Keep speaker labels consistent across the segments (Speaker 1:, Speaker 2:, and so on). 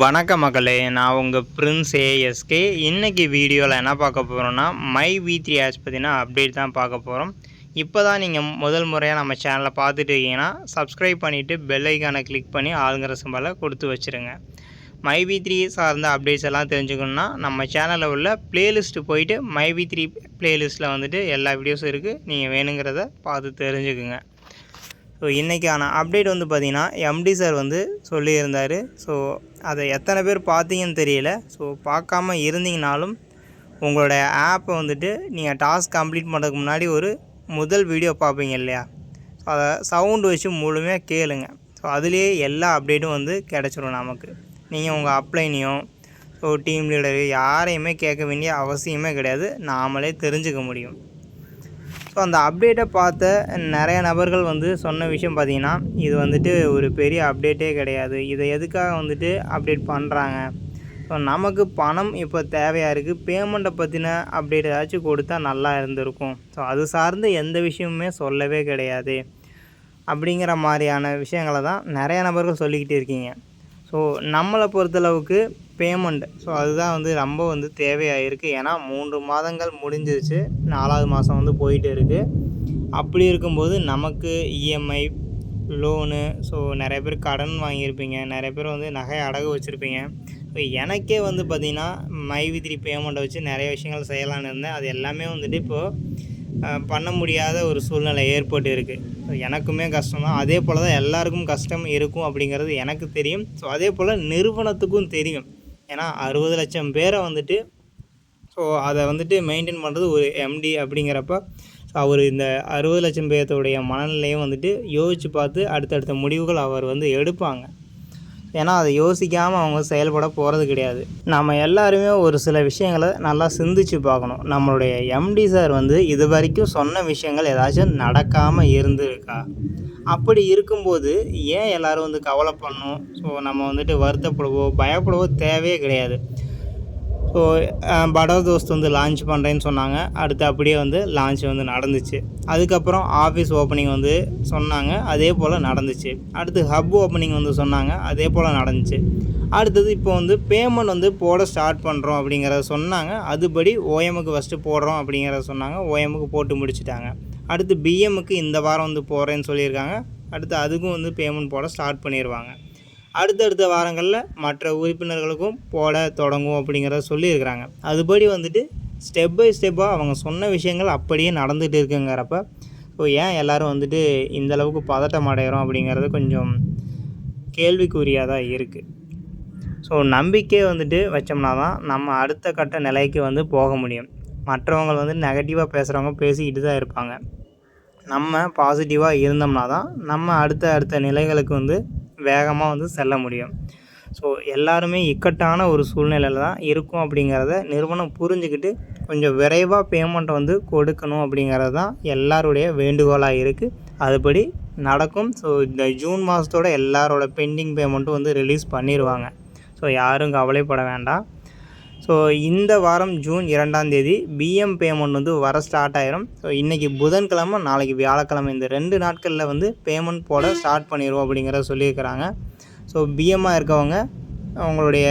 Speaker 1: வணக்க மக்களே நான் உங்கள் பிரின்ஸ் ஏஎஸ்கே இன்றைக்கி வீடியோவில் என்ன பார்க்க போகிறோன்னா மை வி த்ரீ ஆஸ் பற்றினா அப்டேட் தான் பார்க்க போகிறோம் இப்போ தான் நீங்கள் முதல் முறையாக நம்ம சேனலை பார்த்துட்டு இருக்கீங்கன்னா சப்ஸ்கிரைப் பண்ணிவிட்டு பெல்லைக்கானை கிளிக் பண்ணி ஆளுங்கிற சிம்பலை கொடுத்து வச்சுருங்க. மை வி த்ரீ சார்ந்த அப்டேட்ஸ் எல்லாம் தெரிஞ்சுக்கணுன்னா நம்ம சேனலில் உள்ள ப்ளேலிஸ்ட்டு போயிட்டு மை வி த்ரீ ப்ளேலிஸ்ட்டில் வந்துட்டு எல்லா வீடியோஸும் இருக்குது நீங்கள் வேணுங்கிறத பார்த்து தெரிஞ்சுக்குங்க. ஸோ இன்றைக்கான அப்டேட் வந்து பார்த்திங்கன்னா எம்டி சார் வந்து சொல்லியிருந்தார். ஸோ அதை எத்தனை பேர் பார்த்தீங்கன்னு தெரியல. ஸோ பார்க்காம இருந்தீங்கனாலும் உங்களோட ஆப்பை வந்துட்டு நீங்கள் டாஸ்க் கம்ப்ளீட் பண்ணுறதுக்கு முன்னாடி ஒரு முதல் வீடியோ பார்ப்பீங்க இல்லையா? ஸோ அதை சவுண்டு வச்சு முழுமையாக கேளுங்க. ஸோ அதுலேயே எல்லா அப்டேட்டும் வந்து கிடச்சிரும் நமக்கு. நீங்கள் உங்கள் அப்ளைனையும் ஸோ டீம் லீடரு யாரையுமே கேட்க வேண்டிய அவசியமே கிடையாது. நாமளே தெரிஞ்சுக்க முடியும். ஸோ அந்த அப்டேட்டை பார்த்த நிறைய நபர்கள் வந்து சொன்ன விஷயம் பார்த்திங்கன்னா இது வந்துட்டு ஒரு பெரிய அப்டேட்டே கிடையாது. இதை எதுக்காக வந்துட்டு அப்டேட் பண்ணுறாங்க ஸோ நமக்கு பணம் இப்போ தேவையாக இருக்குது பேமெண்ட்டை பற்றின அப்டேட் ஏதாச்சும் கொடுத்தா நல்லா இருந்திருக்கும். ஸோ அது சார்ந்து எந்த விஷயமுமே சொல்லவே கிடையாது. அப்படிங்கிற மாதிரியான விஷயங்களை தான் நிறைய நபர்கள் சொல்லிக்கிட்டு இருக்கீங்க. ஸோ நம்மளை பொறுத்தளவுக்கு பேமெண்ட் ஸோ அதுதான் வந்து ரொம்ப வந்து தேவையாக இருக்குது ஏன்னா மூன்று மாதங்கள் முடிஞ்சிருச்சு. நாலாவது மாதம் வந்து போயிட்டு இருக்குது அப்படி இருக்கும்போது நமக்கு இஎம்ஐ லோனு ஸோ நிறைய பேர் கடன் வாங்கியிருப்பீங்க. நிறைய பேர் வந்து நகை அடகு வச்சுருப்பீங்க. இப்போ எனக்கே வந்து பார்த்திங்கன்னா மை வித்ரி பேமெண்ட்டை வச்சு நிறைய விஷயங்கள் செய்யலான்னு இருந்தேன். அது எல்லாமே வந்துட்டு இப்போது பண்ண முடியாத ஒரு சூழ்நிலை ஏற்பட்டு இருக்குது ஸோ எனக்குமே கஷ்டம் தான் அதே போல் தான் எல்லாருக்கும் கஷ்டம் இருக்கும் அப்படிங்கிறது எனக்கு தெரியும். ஸோ அதே போல் நிறுவனத்துக்கும் தெரியும். ஏன்னா அறுபது லட்சம் பேரை வந்துட்டு ஸோ அதை வந்துட்டு மெயின்டைன் பண்ணுறது ஒரு எம்டி அப்படிங்கிறப்ப ஸோ அவர் இந்த அறுபது லட்சம் பேர்த்தோடைய மனநிலையும் வந்துட்டு யோசித்து பார்த்து அடுத்தடுத்த முடிவுகள் அவர் வந்து எடுப்பாங்க. ஏன்னா அதை யோசிக்காமல் அவங்க செயல்பட போகிறது கிடையாது. நம்ம எல்லாருமே ஒரு சில விஷயங்களை நல்லா சிந்திச்சு பார்க்கணும். நம்மளுடைய எம்டி சார் வந்து இது வரைக்கும் சொன்ன விஷயங்கள் ஏதாச்சும் நடக்காமல் இருந்திருக்கா? அப்படி இருக்கும்போது ஏன் எல்லோரும் வந்து கவலை பண்ணணும் ஸோ நம்ம வந்துட்டு வருத்தப்படவோ பயப்படவோ தேவையே கிடையாது. ஸோ படா தோஸ்த் வந்து லான்ச் பண்ணுறேன்னு சொன்னாங்க. அடுத்து அப்படியே வந்து லான்ச் வந்து நடந்துச்சு. அதுக்கப்புறம் ஆஃபீஸ் ஓப்பனிங் வந்து சொன்னாங்க. அதே போல் நடந்துச்சு. அடுத்து ஹப் ஓப்பனிங் வந்து சொன்னாங்க. அதே போல் நடந்துச்சு. அடுத்தது இப்போ வந்து பேமெண்ட் வந்து போட ஸ்டார்ட் பண்ணுறோம் அப்படிங்கிறத சொன்னாங்க. அதுபடி ஓஎம்முக்கு ஃபஸ்ட்டு போடுறோம் அப்படிங்கிறத சொன்னாங்க. ஓஎம்முக்கு போட்டு முடிச்சுட்டாங்க. அடுத்து பிஎம்முக்கு இந்த வாரம் வந்து போகிறேன்னு சொல்லியிருக்காங்க. அடுத்து அதுக்கும் வந்து பேமெண்ட் போட ஸ்டார்ட் பண்ணிடுவாங்க அடுத்தடுத்த வாரங்களில் மற்ற உறுப்பினர்களுக்கும் போட தொடங்கும் அப்படிங்கிறத சொல்லியிருக்கிறாங்க. அதுபடி வந்துட்டு ஸ்டெப் பை ஸ்டெப்பாக அவங்க சொன்ன விஷயங்கள் அப்படியே நடந்துகிட்டு இருக்குங்கிறப்ப ஸோ ஏன் எல்லோரும் வந்துட்டு இந்தளவுக்கு பதட்டம் அடைகிறோம் அப்படிங்கிறது கொஞ்சம் கேள்விக்குறியாக தான் இருக்குது ஸோ நம்பிக்கை வந்துட்டு வச்சோம்னா தான் நம்ம அடுத்த கட்ட நிலைக்கு வந்து போக முடியும். மற்றவங்க வந்து நெகட்டிவாக பேசுகிறவங்க பேசிக்கிட்டு தான் இருப்பாங்க. நம்ம பாசிட்டிவாக இருந்தோம்னா தான் நம்ம அடுத்த அடுத்த நிலைகளுக்கு வந்து வேகமாக வந்து செல்ல முடியும். ஸோ எல்லாருமே இக்கட்டான ஒரு சூழ்நிலையில் தான் இருக்கும் அப்படிங்கிறத நிறுவனம் புரிஞ்சுக்கிட்டு கொஞ்சம் விரைவாக பேமெண்ட்டை வந்து கொடுக்கணும் அப்படிங்கிறது தான் எல்லாருடைய வேண்டுகோளாக இருக்குது அதுபடி நடக்கும். ஸோ இந்த ஜூன் மாதத்தோட எல்லாரோட பெண்டிங் பேமெண்ட்டும் வந்து ரிலீஸ் பண்ணிடுவாங்க ஸோ யாரும் கவலைப்பட வேண்டாம். ஸோ இந்த வாரம் ஜூன் இரண்டாம் தேதி பிஎம் பேமெண்ட் வந்து வர ஸ்டார்ட் ஆயிரும். ஸோ இன்றைக்கி புதன்கிழமை நாளைக்கு வியாழக்கிழமை இந்த ரெண்டு நாட்களில் வந்து பேமெண்ட் போட ஸ்டார்ட் பண்ணிடுவோம் அப்படிங்கிறத சொல்லியிருக்கிறாங்க. ஸோ பிஎம்மாக இருக்கவங்க அவங்களுடைய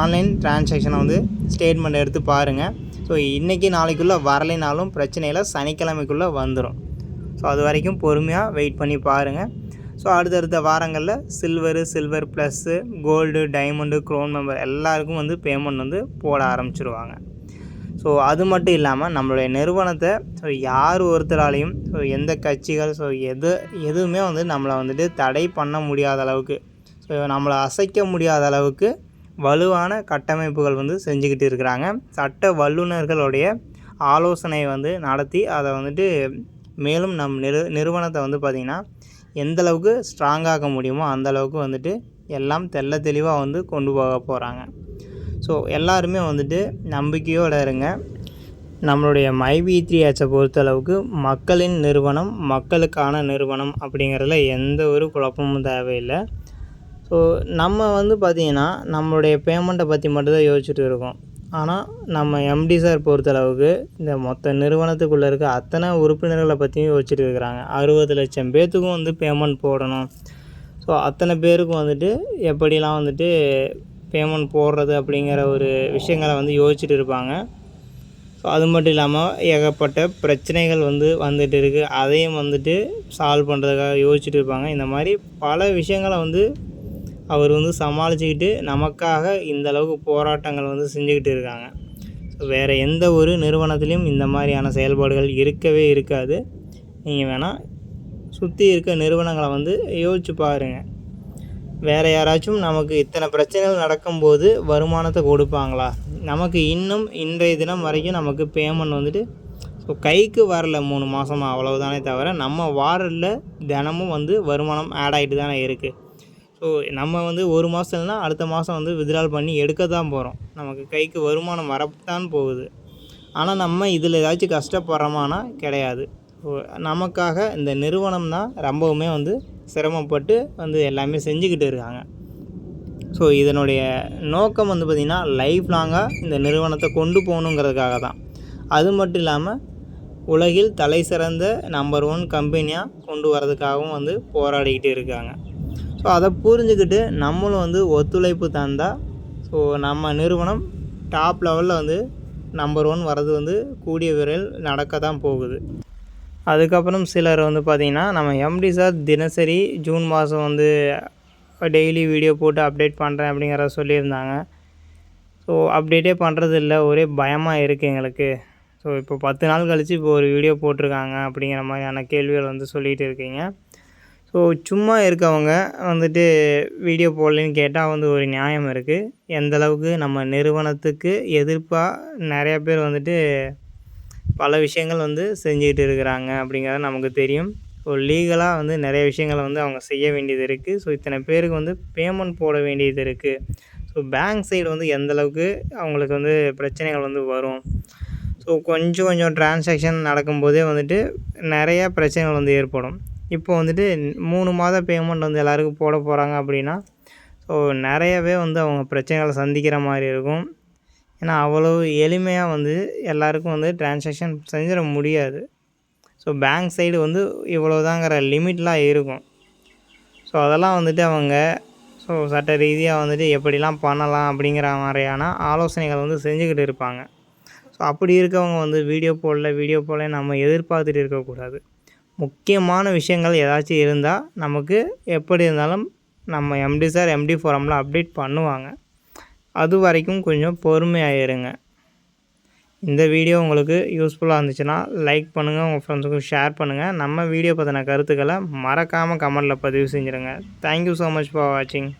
Speaker 1: ஆன்லைன் டிரான்சாக்ஷனை வந்து ஸ்டேட்மெண்ட் எடுத்து பாருங்கள் ஸோ இன்றைக்கி நாளைக்குள்ளே வரலைனாலும் பிரச்சனையில் சனிக்கிழமைக்குள்ளே வந்துடும் ஸோ அது வரைக்கும் பொறுமையாக வெயிட் பண்ணி பாருங்கள் ஸோ அடுத்தடுத்த வாரங்களில் silver silver plus gold diamond crown member எல்லாருக்கும் வந்து பேமெண்ட் வந்து போட ஆரம்பிச்சிருவாங்க. ஸோ அது மட்டும் இல்லாமல் நம்மளுடைய நிறுவனத்தை ஸோ யார் ஒருத்தராலையும் ஸோ எந்த கட்சிகள் ஸோ எது எதுவுமே வந்து நம்மளை வந்துட்டு தடை பண்ண முடியாத அளவுக்கு ஸோ நம்மளை அசைக்க முடியாத அளவுக்கு வலுவான கட்டமைப்புகள் வந்து செஞ்சுக்கிட்டு இருக்கிறாங்க. சட்ட வல்லுநர்களுடைய ஆலோசனை வந்து நடத்தி அதை வந்துட்டு மேலும் நம் நிறு நிறுவனத்தை வந்து பார்த்திங்கன்னா எந்தளவுக்கு ஸ்ட்ராங்காக முடியுமோ அந்தளவுக்கு வந்துட்டு எல்லாம் தெல்ல தெளிவாக வந்து கொண்டு போக போகிறாங்க ஸோ எல்லாருமே வந்துட்டு நம்பிக்கையோடு இருங்க. நம்மளுடைய மைவி த்ரீ ஆட்சை பொறுத்தளவுக்கு மக்களின் நிறுவனம் மக்களுக்கான நிறுவனம் அப்படிங்கிறதுல எந்த ஒரு குழப்பமும் தேவையில்லை. ஸோ நம்ம வந்து பார்த்திங்கன்னா நம்மளுடைய பேமெண்ட்டை பற்றி மட்டும்தான் யோசிச்சுட்டு இருக்கோம். ஆனால் நம்ம எம்டி சார் பொறுத்தளவுக்கு இந்த மொத்த நிறுவனத்துக்குள்ளே இருக்க அத்தனை உறுப்பினர்களை பற்றியும் யோசிச்சுட்டு இருக்கிறாங்க. அறுபது லட்சம் பேர்த்துக்கும் வந்து பேமெண்ட் போடணும். ஸோ அத்தனை பேருக்கும் வந்துட்டு எப்படிலாம் வந்துட்டு பேமெண்ட் போடுறது அப்படிங்கிற ஒரு விஷயங்களை வந்து யோசிச்சுட்டு இருப்பாங்க. ஸோ அது மட்டும் இல்லாமல் ஏகப்பட்ட பிரச்சனைகள் வந்து வந்துட்டு இருக்குது அதையும் வந்துட்டு சால்வ் பண்ணுறதுக்காக யோசிச்சுட்டு இருப்பாங்க. இந்த மாதிரி பல விஷயங்களை வந்து அவர் வந்து சமாளிச்சுக்கிட்டு நமக்காக இந்த அளவுக்கு போராட்டங்கள் வந்து செஞ்சுக்கிட்டு இருக்காங்க. ஸோ வேறு எந்த ஒரு நிறுவனத்துலேயும் இந்த மாதிரியான செயல்பாடுகள் இருக்கவே இருக்காது. நீங்கள் வேணால் சுற்றி இருக்க நிறுவனங்களை வந்து யோசிச்சு பாருங்கள் வேறு யாராச்சும் நமக்கு இத்தனை பிரச்சனைகள் நடக்கும்போது வருமானத்தை கொடுப்பாங்களா? நமக்கு இன்னும் இன்றைய தினம் வரைக்கும் நமக்கு பேமெண்ட் வந்துட்டு ஸோ கைக்கு வரல மூணு மாதமாக அவ்வளவுதானே தவிர நம்ம வாரில் தினமும் வந்து வருமானம் ஆட் ஆகிட்டு தானே இருக்குது ஸோ நம்ம வந்து ஒரு மாதம் இல்லைனா அடுத்த மாதம் வந்து வித்ட்ரால் பண்ணி எடுக்க தான் போகிறோம் நமக்கு கைக்கு வருமானம் வரத்தான் போகுது. ஆனால் நம்ம இதில் ஏதாச்சும் கஷ்டப்படுறோமானா கிடையாது. ஸோ நமக்காக இந்த நிறுவனம் தான் ரொம்பவுமே வந்து சிரமப்பட்டு வந்து எல்லாமே செஞ்சுக்கிட்டு இருக்காங்க. ஸோ இதனுடைய நோக்கம் வந்து பார்த்திங்கன்னா லைஃப் லாங்காக இந்த நிறுவனத்தை கொண்டு போகணுங்கிறதுக்காக தான். அது மட்டும் இல்லாமல் உலகில் தலை சிறந்த நம்பர் ஒன் கம்பெனியாக கொண்டு வரதுக்காகவும் வந்து போராடிக்கிட்டு இருக்காங்க. ஸோ அதை புரிஞ்சுக்கிட்டு நம்மளும் வந்து ஒத்துழைப்பு தந்தால் ஸோ நம்ம நிறுவனம் டாப் லெவலில் வந்து நம்பர் ஒன் வர்றது வந்து கூடிய விரைவில் நடக்க தான் போகுது. அதுக்கப்புறம் சிலர் வந்து பார்த்திங்கன்னா நம்ம எம்டி சார் தினசரி ஜூன் மாதம் வந்து டெய்லி வீடியோ போட்டு அப்டேட் பண்ணுறேன் அப்படிங்கிறத சொல்லியிருந்தாங்க. ஸோ அப்டேட்டே பண்ணுறது இல்லை ஒரே பயமாக இருக்குது எங்களுக்கு. ஸோ இப்போ பத்து நாள் கழித்து இப்போ ஒரு வீடியோ போட்டிருக்காங்க அப்படிங்கிற மாதிரியான கேள்விகள் வந்து சொல்லிகிட்டு இருக்கீங்க. ஸோ சும்மா இருக்கவங்க வந்துட்டு வீடியோ போடலன்னு கேட்டால் வந்து ஒரு நியாயம் இருக்குது எந்த அளவுக்கு நம்ம நிறுவனத்துக்கு எதிர்ப்பாக நிறையா பேர் வந்துட்டு பல விஷயங்கள் வந்து செஞ்சுக்கிட்டு இருக்கிறாங்க அப்படிங்கிறது நமக்கு தெரியும். ஸோ லீகலாக வந்து நிறைய விஷயங்களை வந்து அவங்க செய்ய வேண்டியது இருக்குது ஸோ இத்தனை பேருக்கு வந்து பேமெண்ட் போட வேண்டியது இருக்குது ஸோ பேங்க் சைடு வந்து எந்தளவுக்கு அவங்களுக்கு வந்து பிரச்சனைகள் வந்து வரும். ஸோ கொஞ்சம் கொஞ்சம் டிரான்சாக்ஷன் நடக்கும்போதே வந்துட்டு நிறையா பிரச்சனைகள் வந்து ஏற்படும். இப்போ வந்துட்டு மூணு மாத பேமெண்ட் வந்து எல்லாருக்கும் போட போகிறாங்க அப்படின்னா ஸோ நிறையவே வந்து அவங்க பிரச்சனைகளை சந்திக்கிற மாதிரி இருக்கும். ஏன்னா அவ்வளோ எளிமையாக வந்து எல்லாருக்கும் வந்து டிரான்சாக்ஷன் செஞ்சிட முடியாது. ஸோ பேங்க் சைடு வந்து இவ்வளோதாங்கிற லிமிட்லாம் இருக்கும். ஸோ அதெல்லாம் வந்துட்டு அவங்க ஸோ சட்ட ரீதியாக வந்துட்டு எப்படிலாம் பண்ணலாம் அப்படிங்கிற மாதிரியான ஆலோசனைகள் வந்து செஞ்சுக்கிட்டு இருப்பாங்க. ஸோ அப்படி இருக்கவங்க வந்து வீடியோ போடல வீடியோ போடல நம்ம எதிர்பார்த்துட்டு இருக்கக்கூடாது. முக்கியமான விஷயங்கள் ஏதாச்சும் இருந்தால் நமக்கு எப்படி இருந்தாலும் நம்ம எம்டி சார் எம்டி ஃபோரமில் அப்டேட் பண்ணுவாங்க. அது வரைக்கும் கொஞ்சம் பொறுமையாக இருங்க இந்த வீடியோ உங்களுக்கு யூஸ்ஃபுல்லாக இருந்துச்சுன்னா லைக் பண்ணுங்கள் உங்கள் ஃப்ரெண்ட்ஸுக்கும் ஷேர் பண்ணுங்கள் நம்ம வீடியோ பற்றின கருத்துக்களை மறக்காமல் கமெண்டில் பதிவு செஞ்சுருங்க. Thank you so much for வாட்சிங்